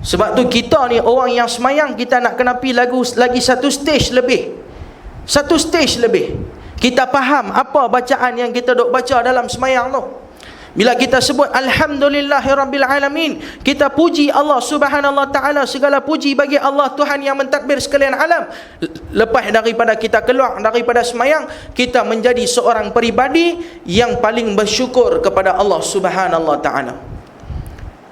Sebab tu kita ni orang yang semayang kita nak kena pi lagu lagi satu stage lebih. Satu stage lebih. Kita faham apa bacaan yang kita dok baca dalam semayang tu. Bila kita sebut Alhamdulillahirabbil alamin, kita puji Allah Subhanahu taala segala puji bagi Allah Tuhan yang mentadbir sekalian alam. Lepas daripada kita keluar daripada semayang, kita menjadi seorang peribadi yang paling bersyukur kepada Allah Subhanahu taala.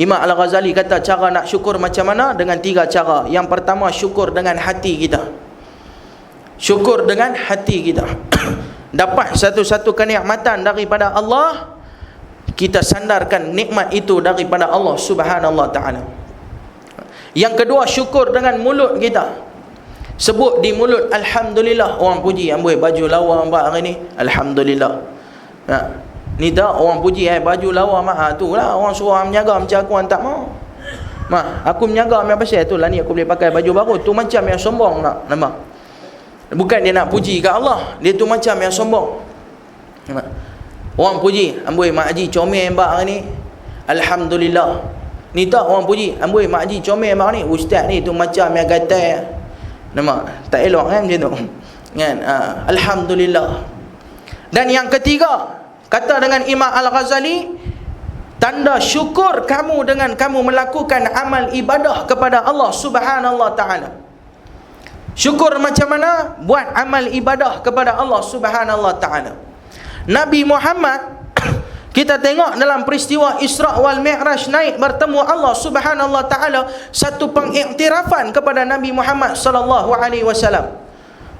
Imam Al-Ghazali kata cara nak syukur macam mana dengan tiga cara. Yang pertama syukur dengan hati kita. Syukur dengan hati kita. Dapat satu-satu kenikmatan daripada Allah kita sandarkan nikmat itu daripada Allah Subhanahu Taala. Yang kedua syukur dengan mulut kita. Sebut di mulut alhamdulillah orang puji ambil baju lawa mbak hari ni alhamdulillah. Ha. Ni tak orang puji eh baju lawa mak ha, tu lah orang suruh menjaga macam aku tak mau. Mak, aku menjaga apa pasal tu lah ni aku boleh pakai baju baru tu macam yang sombong nak nampak. Bukan dia nak puji kat Allah, dia tu macam yang sombong. Nampak. Orang puji, amboi mak haji comel mbak ni. Alhamdulillah. Ni tak orang puji, amboi mak haji comel mbak ni. Ustaz ni tu macam yang gatal. Nama, tak elok kan macam tu. Kan? Ha. Alhamdulillah. Dan yang ketiga, kata dengan Imam Al-Ghazali, tanda syukur kamu dengan kamu melakukan amal ibadah kepada Allah Subhanahu Taala. Syukur macam mana? Buat amal ibadah kepada Allah Subhanahu Taala. Nabi Muhammad kita tengok dalam peristiwa Isra wal Mi'raj naik bertemu Allah Subhanahu taala satu pengiktirafan kepada Nabi Muhammad sallallahu alaihi wasallam.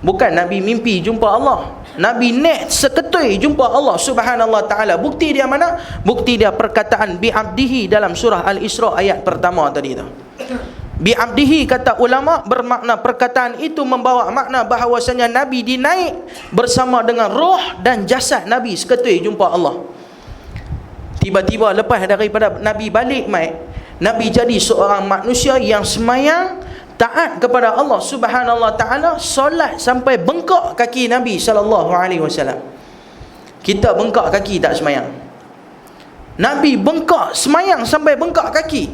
Bukan Nabi mimpi jumpa Allah. Nabi naik seketui jumpa Allah Subhanahu wa taala. Bukti dia mana? Bukti dia perkataan bi abdihi dalam surah Al-Isra ayat pertama tadi tu bi abdihi kata ulama bermakna perkataan itu membawa makna bahawasanya nabi dinaik bersama dengan roh dan jasad nabi seketui jumpa Allah tiba-tiba lepas daripada nabi balik mai nabi jadi seorang manusia yang semayang taat kepada Allah Subhanahu taala solat sampai bengkak kaki nabi sallallahu alaihi wasallam kita bengkak kaki tak semayang nabi bengkak semayang sampai bengkak kaki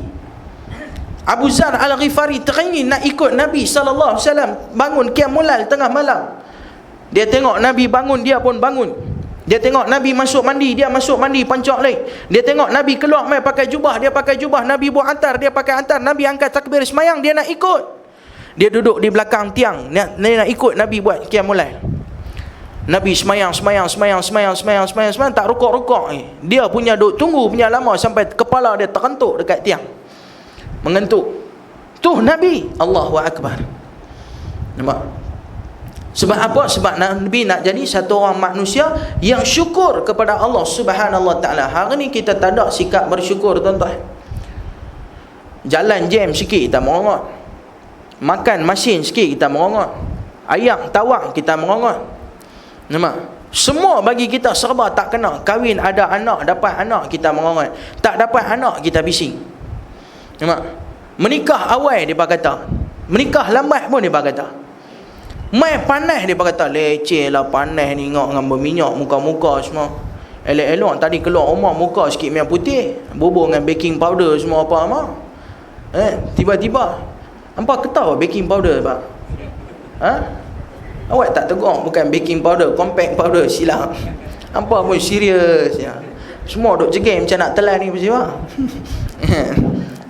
Abu Zar Al-Ghifari teringin nak ikut Nabi sallallahu alaihi wasallam bangun qiyamul tengah malam. Dia tengok Nabi bangun dia pun bangun. Dia tengok Nabi masuk mandi, dia masuk mandi pancak lain. Dia tengok Nabi keluar mai pakai jubah, dia pakai jubah. Nabi buat antar, dia pakai antar. Nabi angkat takbir semayang, dia nak ikut. Dia duduk di belakang tiang, dia, nak ikut Nabi buat qiyamul Nabi semayang, semayang, semayang, semayang, semayang, semayang, semayang, tak rukuk-rukuk. Dia punya duduk tunggu punya lama sampai kepala dia terentuk dekat tiang. Mengentuk. Tu nabi. Allahu akbar. Nampak? Sebab apa? Sebab nabi nak jadi satu orang manusia yang syukur kepada Allah Subhanahu wa taala. Hari ni kita tak ada sikap bersyukur tuan-tuan. Jalan jam sikit kita merongot makan masin sikit kita merongot ayam tawak kita merongot nampak semua bagi kita serba tak kena kahwin ada anak dapat anak kita merongot tak dapat anak kita bising Nampak? Menikah awal dia kata. Menikah lambat pun dia kata. Mai panas dia kata. Leceh lah panas ni ngok dengan berminyak muka-muka semua. Elok-elok tadi keluar rumah muka sikit minyak putih. Bubur dengan baking powder semua apa ama. Eh, tiba-tiba. Hampa ketawa baking powder pak. Ha? Awak tak tegur bukan baking powder, compact powder silap. Hampa pun serius ya. Semua duk jegem macam nak telan ni mesti pak.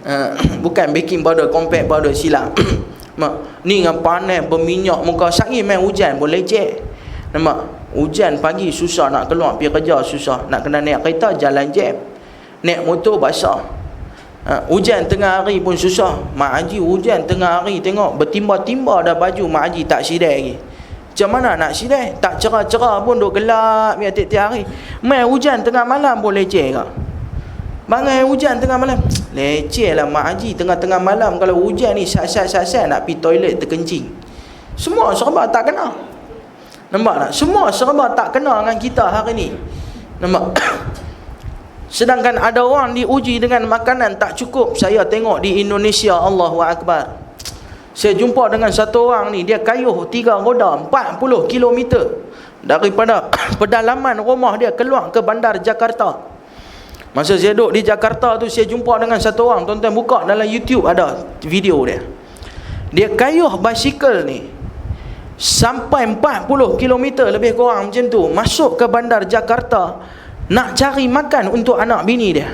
Uh, bukan baking powder compact powder silap ni dengan panas berminyak muka sehari main hujan boleh cek nampak hujan pagi susah nak keluar pergi kerja susah nak kena naik kereta jalan jam naik motor basah uh, hujan tengah hari pun susah mak haji hujan tengah hari tengok bertimba-timba dah baju mak haji tak sidai lagi macam mana nak sidai tak cerah-cerah pun duk gelap ya tiap-tiap hari main hujan tengah malam boleh cek ke Bangai hujan tengah malam. Leceh lah Mak Haji tengah-tengah malam kalau hujan ni sat-sat-sat nak pergi toilet terkencing. Semua serba tak kena. Nampak tak? Semua serba tak kena dengan kita hari ni. Nampak? Sedangkan ada orang diuji dengan makanan tak cukup. Saya tengok di Indonesia Allahu Akbar. Saya jumpa dengan satu orang ni dia kayuh tiga roda 40 km daripada pedalaman rumah dia keluar ke bandar Jakarta. Masa saya duduk di Jakarta tu saya jumpa dengan satu orang tuan-tuan buka dalam YouTube ada video dia. Dia kayuh basikal ni sampai 40 km lebih kurang macam tu masuk ke bandar Jakarta nak cari makan untuk anak bini dia.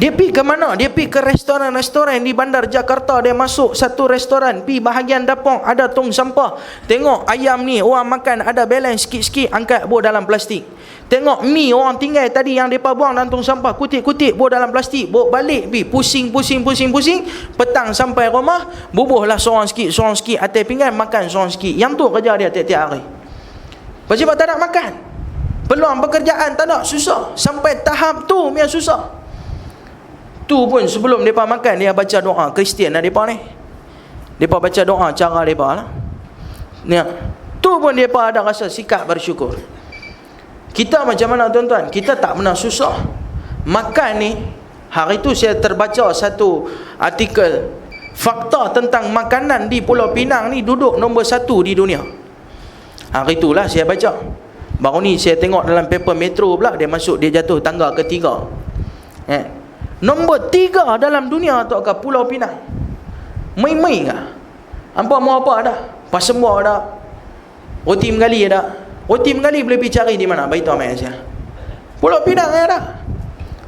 Dia pergi ke mana? Dia pergi ke restoran-restoran di bandar Jakarta. Dia masuk satu restoran. Pergi bahagian dapur. Ada tong sampah. Tengok ayam ni orang makan ada balance sikit-sikit. Angkat buah dalam plastik. Tengok mi orang tinggal tadi yang mereka buang dalam tong sampah. Kutip-kutip buah dalam plastik. Bawa balik pergi. Pusing, pusing, pusing, pusing. Petang sampai rumah. Bubuhlah seorang sikit, seorang sikit. Atas pinggan makan seorang sikit. Yang tu kerja dia tiap-tiap hari. Sebab tak nak makan. Peluang pekerjaan tak nak. Susah. Sampai tahap tu yang susah. Tu pun sebelum mereka makan Dia baca doa Kristian lah mereka ni Mereka baca doa cara mereka lah ya. Tu pun mereka ada rasa sikap bersyukur Kita macam mana tuan-tuan Kita tak pernah susah Makan ni Hari tu saya terbaca satu artikel Fakta tentang makanan di Pulau Pinang ni Duduk nombor satu di dunia Hari itulah saya baca Baru ni saya tengok dalam paper metro pula Dia masuk dia jatuh tangga ketiga Eh Nombor tiga dalam dunia tu ke Pulau Pinang. Mai-mai ke? Apa mau apa ada? Pasemua ada. Roti menggali ada. Roti menggali boleh pergi cari di mana? Baik tu amai saya. Pulau Pinang ada.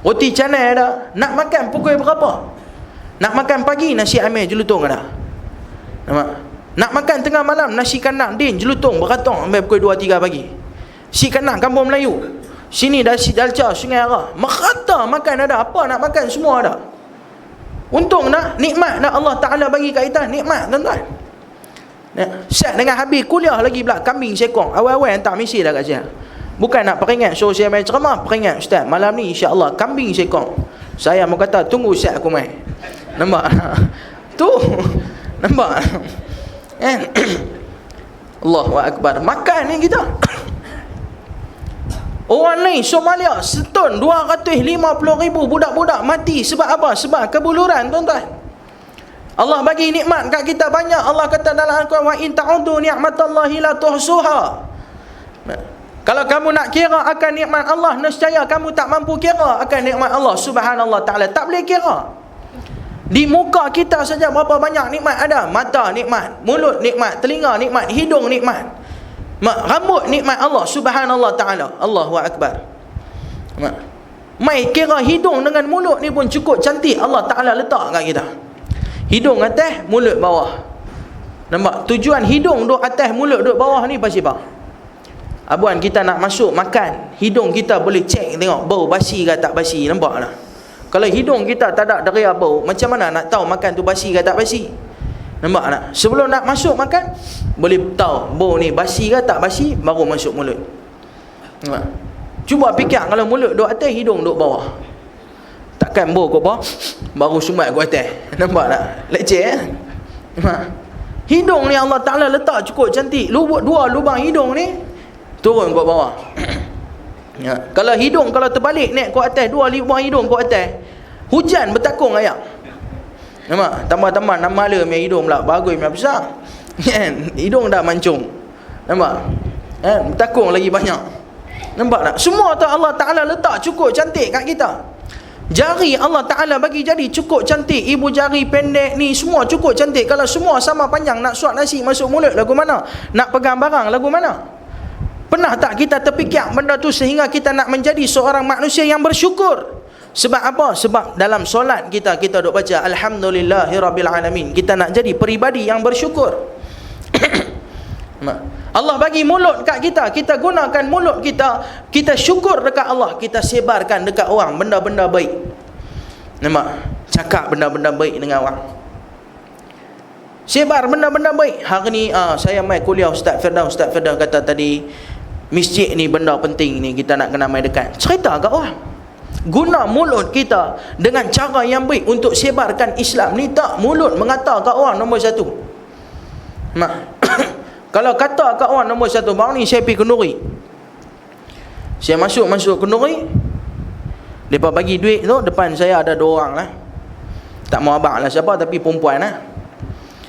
Roti canai ada. Nak makan pukul berapa? Nak makan pagi nasi amai jelutung ada. Nampak? Nak makan tengah malam nasi kanak din jelutung beratong sampai pukul 2 3 pagi. Si kanak kampung Melayu. Sini dah si dalca sungai arah. Merata makan ada. Apa nak makan semua ada. Untung nak nikmat nak Allah Taala bagi kita nikmat tuan-tuan. Set dengan habis kuliah lagi pula kambing sekong. Awal-awal hantar misi dah kat saya. Bukan nak peringat so saya main ceramah, peringat ustaz. Malam ni insya-Allah kambing sekong. Saya mau kata tunggu set aku main. Nampak? tu. Nampak? Eh. Allahu akbar. Makan ni kita. Orang lain Somalia setun 250 ribu budak-budak mati sebab apa? Sebab kebuluran tuan-tuan. Allah bagi nikmat kat kita banyak. Allah kata dalam Al-Quran wa in ta'udu ni'matallahi la tuhsuha. Kalau kamu nak kira akan nikmat Allah, nescaya kamu tak mampu kira akan nikmat Allah Subhanallah taala. Tak boleh kira. Di muka kita saja berapa banyak nikmat ada? Mata nikmat, mulut nikmat, telinga nikmat, hidung nikmat rambut nikmat Allah subhanallah ta'ala. Allahu Akbar. Mai kira hidung dengan mulut ni pun cukup cantik. Allah ta'ala letak kat kita. Hidung atas mulut bawah. Nampak? Tujuan hidung duduk atas mulut duduk bawah ni pasal apa? Abuan kita nak masuk makan hidung kita boleh cek tengok bau basi ke tak basi. Nampak tak? Kalau hidung kita tak ada deria bau macam mana nak tahu makan tu basi ke tak basi nampak tak? Sebelum nak masuk makan boleh tahu bau ni basi ke tak basi? Baru masuk mulut. Nampak? Cuba fikir kalau mulut duduk atas hidung duduk bawah. Takkan bau kau bawah baru sumat kau atas. Nampak tak? Leceh eh? Nampak? Hidung ni Allah Ta'ala letak cukup cantik. Lubuk dua lubang hidung ni turun kau bawah. Ya. kalau hidung kalau terbalik naik kau atas dua lubang hidung kau atas. Hujan bertakung ayam nampak? Tambah-tambah nama le hidung pula. Bagus punya besar. Kan? Hidung dah mancung. Nampak? Kan? Takung lagi banyak. Nampak tak? Semua tu Allah Taala letak cukup cantik kat kita. Jari Allah Taala bagi jadi cukup cantik. Ibu jari pendek ni semua cukup cantik. Kalau semua sama panjang nak suap nasi masuk mulut lagu mana? Nak pegang barang lagu mana? Pernah tak kita terfikir benda tu sehingga kita nak menjadi seorang manusia yang bersyukur sebab apa? Sebab dalam solat kita kita duk baca alhamdulillahirabbil alamin. Kita nak jadi peribadi yang bersyukur. Allah bagi mulut kat kita kita gunakan mulut kita kita syukur dekat Allah kita sebarkan dekat orang benda-benda baik. Nampak? Cakap benda-benda baik dengan orang. Sebar benda-benda baik. Hari ni uh, saya mai kuliah Ustaz Firdaus. Ustaz Firdaus kata tadi masjid ni benda penting ni kita nak kena mai dekat. Cerita kat orang guna mulut kita dengan cara yang baik untuk sebarkan Islam ni tak mulut mengata kat orang nombor satu. Mak kalau kata kat orang nombor satu baru ni saya pergi kenduri saya masuk masuk kenduri mereka bagi duit tu depan saya ada dua orang lah. Tak mau abang lah siapa tapi perempuan lah.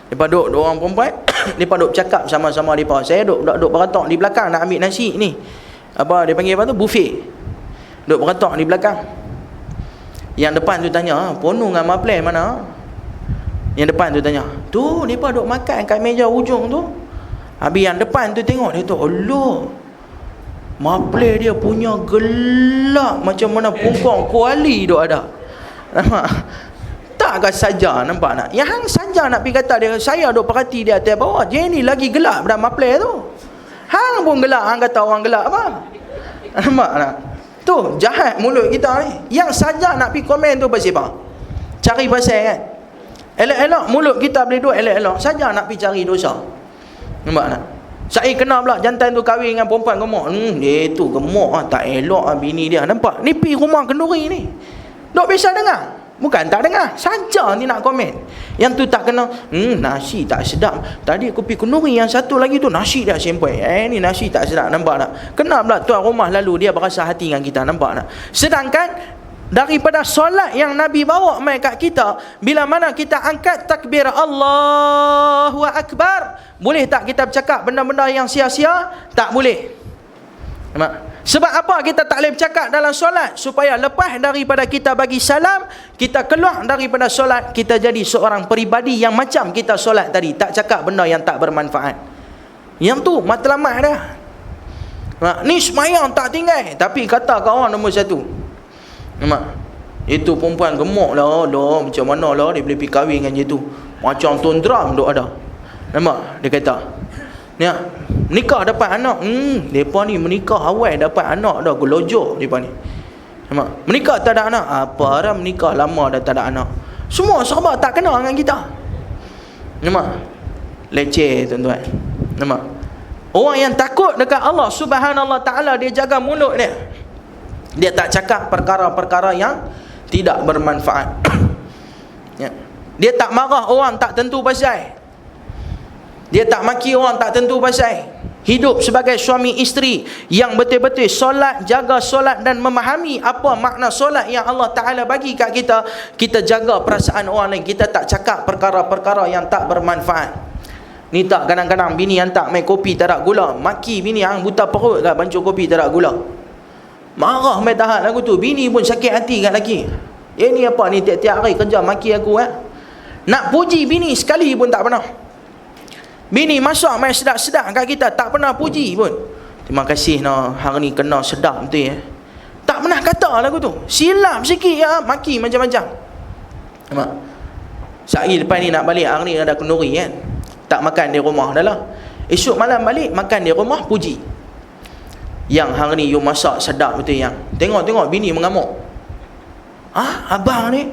Mereka duduk dua orang perempuan mereka duduk cakap sama-sama mereka saya duduk, duduk, duduk beratok di belakang nak ambil nasi ni. Apa dia panggil apa tu? Buffet duduk beratok di belakang Yang depan tu tanya, ah, Ponu dengan maple mana? Yang depan tu tanya, Tu, mereka duk makan kat meja ujung tu. Habis yang depan tu tengok, dia tu, Allah. Maple dia punya gelap macam mana pungkong kuali duk ada. Nampak? Takkah saja nampak nak? Yang saja nak pergi kata dia, saya duk perhati dia atas bawah. Dia ni lagi gelap dah maple tu. Hang pun gelap, hang kata orang gelap apa? Nampak tak? Tu, jahat mulut kita ni. Yang saja nak pergi komen tu pasal apa? Cari pasal kan? Elok-elok mulut kita boleh duduk elok-elok. Saja nak pergi cari dosa. Nampak tak? Saya kenal pula jantan tu kahwin dengan perempuan gemuk. Hmm, dia tu gemuk ah, tak elok ah bini dia. Nampak? Ni pergi rumah kenduri ni. Dok biasa dengar. Bukan tak dengar. Saja ni nak komen. Yang tu tak kena. Hmm, nasi tak sedap. Tadi aku pergi kenduri yang satu lagi tu nasi dah sempoi. Eh ni nasi tak sedap. Nampak tak? Kenal pula tuan rumah lalu dia berasa hati dengan kita. Nampak tak? Sedangkan daripada solat yang Nabi bawa mai kat kita bila mana kita angkat takbir Allahu akbar boleh tak kita bercakap benda-benda yang sia-sia tak boleh sebab apa kita tak boleh bercakap dalam solat supaya lepas daripada kita bagi salam kita keluar daripada solat kita jadi seorang peribadi yang macam kita solat tadi tak cakap benda yang tak bermanfaat yang tu matlamat dah ni semayang tak tinggal tapi kata kawan nombor satu Nampak? Itu perempuan gemuk lah, lah. Macam mana lah dia boleh pergi kahwin dengan dia tu. Macam tuan drum duk ada. Nampak? Dia kata. Ni nikah dapat anak. Hmm, depa ni menikah awal dapat anak dah gelojok depa ni. Nampak? Menikah tak ada anak. Apa orang menikah lama dah tak ada anak. Semua sahabat tak kenal dengan kita. Nampak? Leceh tuan-tuan. Nampak? Orang yang takut dekat Allah Subhanahu taala dia jaga mulut dia. Dia tak cakap perkara-perkara yang tidak bermanfaat. ya. Dia tak marah orang tak tentu pasal. Dia tak maki orang tak tentu pasal. Hidup sebagai suami isteri yang betul-betul solat, jaga solat dan memahami apa makna solat yang Allah Ta'ala bagi kat kita. Kita jaga perasaan orang lain. Kita tak cakap perkara-perkara yang tak bermanfaat. Ni tak kadang-kadang bini yang tak main kopi tak ada gula. Maki bini yang buta perut kat bancuh kopi tak ada gula. Marah mai tahan lagu tu. Bini pun sakit hati kat lelaki. Eh ni apa ni tiap-tiap hari kerja maki aku eh. Nak puji bini sekali pun tak pernah. Bini masak mai sedap-sedap kat kita tak pernah puji pun. Terima kasih no hari ni kena sedap betul ya. Tak pernah kata lagu tu. Silap sikit ya maki macam-macam. Nampak? Sehari lepas ni nak balik hari ni ada kenduri kan. Tak makan di rumah dah lah. Esok malam balik makan di rumah puji yang hari ni you masak sedap betul yang tengok-tengok bini mengamuk ah abang ni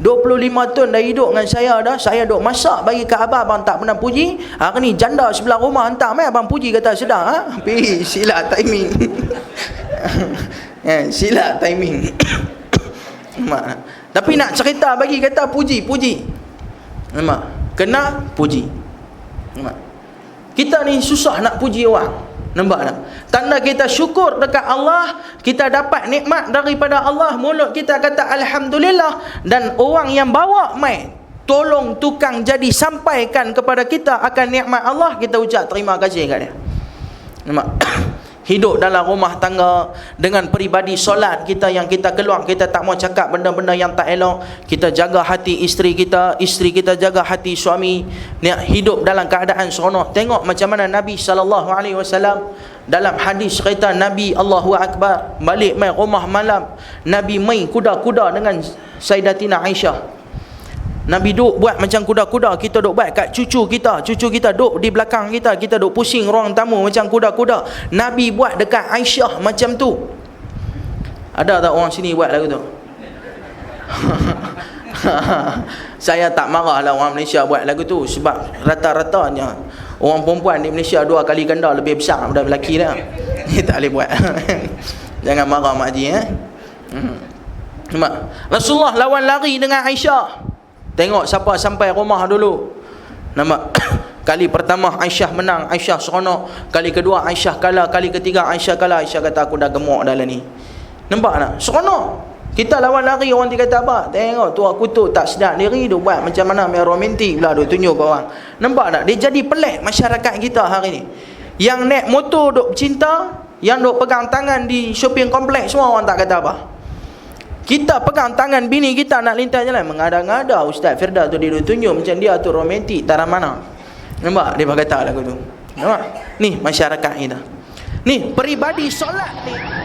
25 tahun dah hidup dengan saya dah saya duk masak bagi ke abang abang tak pernah puji. Hari ni janda sebelah rumah hantar mai abang puji kata sedap ha? Pi sila timing. Eh sila timing. Mak tapi nak cerita bagi kata puji puji. Mak kena puji. Mak kita ni susah nak puji orang Nampak tak? Tanda kita syukur dekat Allah, kita dapat nikmat daripada Allah, mulut kita kata alhamdulillah dan orang yang bawa mai tolong tukang jadi sampaikan kepada kita akan nikmat Allah, kita ucap terima kasih kat dia. Nampak? Hidup dalam rumah tangga dengan peribadi solat kita yang kita keluar kita tak mau cakap benda-benda yang tak elok. Kita jaga hati isteri kita isteri kita jaga hati suami. Ni hidup dalam keadaan seronok. Tengok macam mana Nabi sallallahu alaihi wasallam dalam hadis cerita Nabi Allahu akbar balik mai rumah malam Nabi main kuda-kuda dengan Sayyidatina Aisyah Nabi duk buat macam kuda-kuda kita duk buat kat cucu kita. Cucu kita duk di belakang kita kita duk pusing ruang tamu macam kuda-kuda. Nabi buat dekat Aisyah macam tu. Ada tak orang sini buat lagu tu? Saya tak marah lah orang Malaysia buat lagu tu sebab rata-ratanya orang perempuan di Malaysia dua kali ganda lebih besar daripada lelaki lah dia tak boleh buat. Jangan marah mak haji eh? Hmm. Rasulullah lawan lari dengan Aisyah Tengok siapa sampai rumah dulu. Nama kali pertama Aisyah menang, Aisyah seronok. Kali kedua Aisyah kalah, kali ketiga Aisyah kalah. Aisyah kata aku dah gemuk dah lah ni. Nampak tak? Seronok. Kita lawan lari orang kata apa? Tengok tu aku tu tak sedar diri dia buat macam mana main romantik pula dia tunjuk ke orang. Nampak tak? Dia jadi pelik masyarakat kita hari ni. Yang naik motor duk cinta, yang duk pegang tangan di shopping kompleks semua orang tak kata apa. Kita pegang tangan bini kita nak lintas jalan. Mengada-ngada Ustaz Firda tu dia tunjuk Macam dia tu romantik Tarah mana Nampak? Dia kata lagu tu. Nampak? Ni masyarakat kita. Ni peribadi solat ni